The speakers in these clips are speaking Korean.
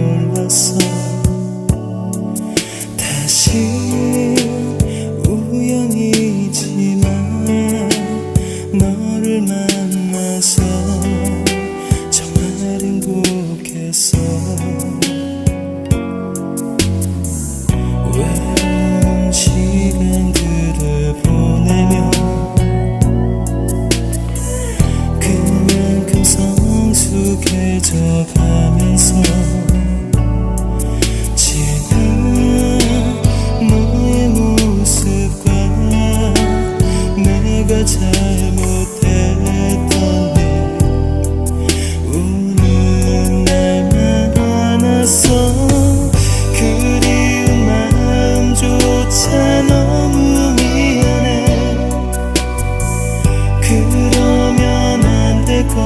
불렀어. 다시 우연이지만 너를 만나서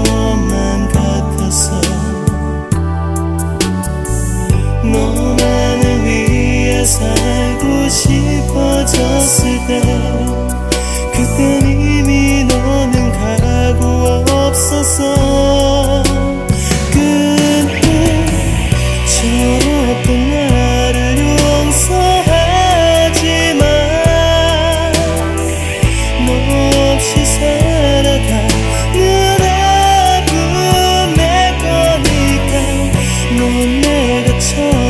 것만 같았어 너만을 위해 살고 싶어졌을 때 change